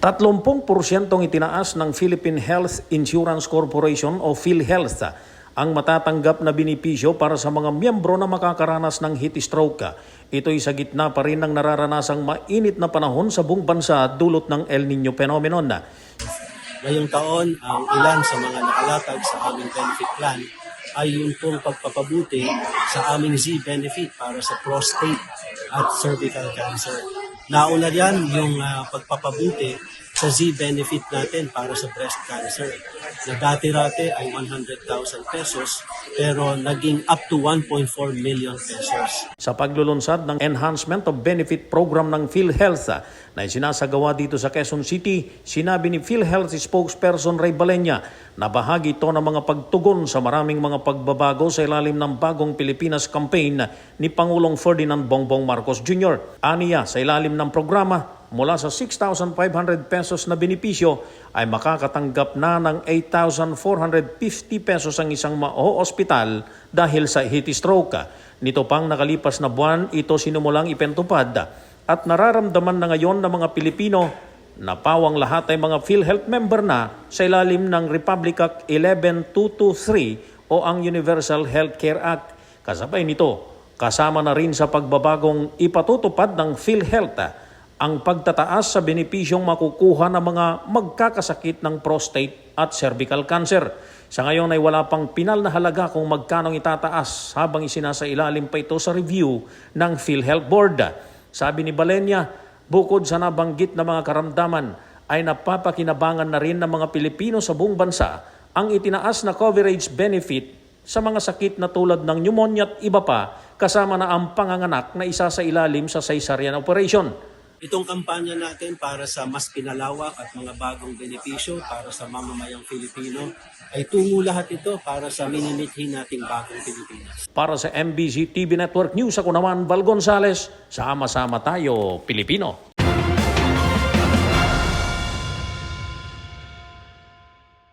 30% itinaas ng Philippine Health Insurance Corporation o PhilHealth ang matatanggap na binipisyo para sa mga miyembro na makakaranas ng heat stroke. Ito'y sa gitna pa rin ng nararanasang mainit na panahon sa buong bansa dulot ng El Nino phenomenon. Ngayong taon, ang ilan sa mga nakalatag sa aming benefit plan ay yung pong pagpapabuti sa aming Z-benefit para sa prostate at cervical cancer. Nauna yan yung ah, pagpapabuti sa Z-benefit natin para sa breast cancer na dati-rate ay 100,000 pesos pero naging up to 1.4 million pesos. sa paglulunsad ng Enhancement of Benefit Program ng PhilHealth na isinasagawa dito sa Quezon City, sinabi ni PhilHealth spokesperson Ray Balenya na bahagi ito ng mga pagtugon sa maraming mga pagbabago sa ilalim ng bagong Pilipinas campaign ni Pangulong Ferdinand Bongbong Marcos Jr. Aniya sa ilalim ng programa mula sa 6,500 pesos na benepisyo ay makakatanggap na ng 8,450 pesos ang isang mao-ospital dahil sa heat stroke. Nito pang nakalipas na buwan, ito sinumulang ipentupad at nararamdaman na ngayon ng mga Pilipino na pawang lahat ay mga PhilHealth member na sa ilalim ng Republic Act 11223 o ang Universal Healthcare Act. Kasabay nito, kasama na rin sa pagbabagong ipatutupad ng PhilHealth ang pagtataas sa benepisyong makukuha ng mga magkakasakit ng prostate at cervical cancer. Sa ngayon ay wala pang pinal na halaga kung magkano itataas habang isinasa ilalim pa ito sa review ng PhilHealth Board. Sabi ni Balenya, bukod sa nabanggit na mga karamdaman, ay napapakinabangan na rin ng mga Pilipino sa buong bansa ang itinaas na coverage benefit sa mga sakit na tulad ng pneumonia at iba pa kasama na ang panganganak na isa sa ilalim sa cesarean operation. Itong kampanya natin para sa mas pinalawak at mga bagong benepisyo para sa mamamayang Filipino ay tungo lahat ito para sa minimithi nating bagong Pilipinas. Para sa MBC TV Network News, ako naman Val Gonzales, sama-sama tayo Pilipino.